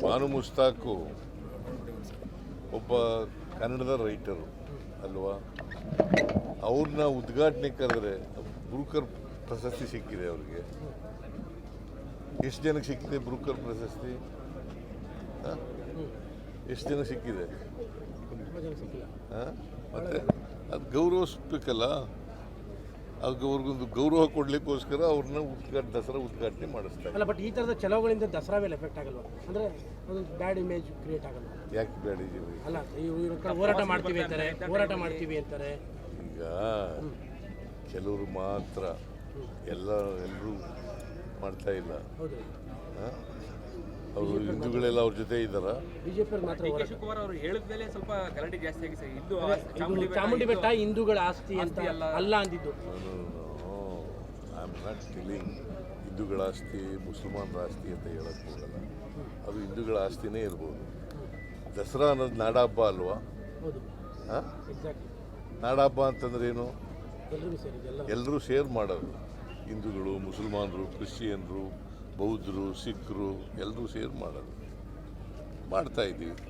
ಬಾನು ಮುಸ್ತಾಕು ಒಬ್ಬ ಕನ್ನಡದ ರೈಟರು, ಅಲ್ವಾ? ಅವ್ರನ್ನ ಉದ್ಘಾಟನೆ ಕರೆದ್ರೆ ಬ್ರೂಕರ್ ಪ್ರಶಸ್ತಿ ಸಿಕ್ಕಿದೆ ಅವ್ರಿಗೆ. ಎಷ್ಟು ಜನಕ್ಕೆ ಸಿಕ್ಕಿದೆ ಬ್ರೂಕರ್ ಪ್ರಶಸ್ತಿ? ಎಷ್ಟು ಜನ ಸಿಕ್ಕಿದೆ? ಹಾಂ? ಮತ್ತೆ ಅದು ಗೌರವಿಸ್ಬೇಕಲ್ಲ? ಅದಕ್ಕೆ ಅವ್ರಿಗೊಂದು ಗೌರವ ಕೊಡ್ಲಿಕ್ಕೋಸ್ಕರ ಅವ್ರನ್ನ ಉದ್ಘಾಟ ದಸರಾ ಉದ್ಘಾಟನೆ ಮಾಡಿಸ್ತಾರೆ ಅಲ್ಲ ಬಟ್ ಈ ಥರದ ಚಲೋಗಳಿಂದ ದಸರಾ ಮೇಲೆ ಎಫೆಕ್ಟ್ ಆಗಲ್ವಾ? ಅಂದರೆ ಒಂದು ಬ್ಯಾಡ್ ಇಮೇಜ್ ಕ್ರಿಯೇಟ್ ಆಗಲ್ಲ ಯಾಕೆ ಬೇಡಿದ್ದೀವಿ ಅಲ್ಲ ಇವ್ ಇವ್ರ ಹೋರಾಟ ಮಾಡ್ತೀವಿ ಅಂತಾರೆ ಹೋರಾಟ ಮಾಡ್ತೀವಿ ಅಂತಾರೆ. ಈಗ ಕೆಲವರು ಮಾತ್ರ ಎಲ್ಲ ಎಲ್ಲರೂ ಮಾಡ್ತಾ ಇಲ್ಲ. ಅವರು ಹಿಂದೂಗಳೆಲ್ಲ ಅವ್ರ ಜೊತೆ ಇದ್ದಾರೆ. ಬಿಜೆಪಿ ಮಾತ್ರ ಡಿ ಕೆ ಹೋರಾಟ ಶಿವಕುಮಾರ್ ಅವರು ಹೇಳಿದ್ಮೇಲೆ ಸ್ವಲ್ಪ ಗಲಾಟೆ ಜಾಸ್ತಿ ಆಗಿ ಸರ್. ಹಿಂದೂ ಇದು ಚಾಮುಂಡಿ ಬೆಟ್ಟ ಹಿಂದೂಗಳ ಆಸ್ತಿ ಅಂತ ಆಸ್ತಿ ಅಲ್ಲ. ಅಲ್ಲ ಅಂದಿದ್ದು. ಐ ಆಮ್ ನಾಟ್ ಟೆಲಿಂಗ್ ಹಿಂದೂಗಳ ಆಸ್ತಿ ಮುಸಲ್ಮಾನರ ಆಸ್ತಿ ಅಂತ ಹೇಳಕ್ ಹೋಗಲ್ಲ. ಅದು ಹಿಂದೂಗಳ ಆಸ್ತಿನೇ ಇರ್ಬೋದು. ದಸರಾ ಅನ್ನೋದು ನಾಡಹಬ್ಬ ಅಲ್ವಾ? ಹೌದು. ಹಾಂ? ಎಕ್ಸಾಕ್ಟ್ಲಿ ನಾಡಹಬ್ಬ ಅಂತಂದ್ರೆ ಏನು? ಎಲ್ರಿಗೂ ಸೇರಿದೆ ಎಲ್ಲ ಎಲ್ಲರೂ ಶೇರ್ ಮಾಡೋದು. ಹಿಂದೂಗಳು ಮುಸಲ್ಮಾನರು ಕ್ರಿಶ್ಚಿಯನ್ರು ಬೌದ್ಧರು ಸಿಖ್ರು ಎಲ್ಲರೂ ಸೇರಿ ಮಾಡೋದು. ಮಾಡ್ತಾ ಇದ್ದೀವಿ.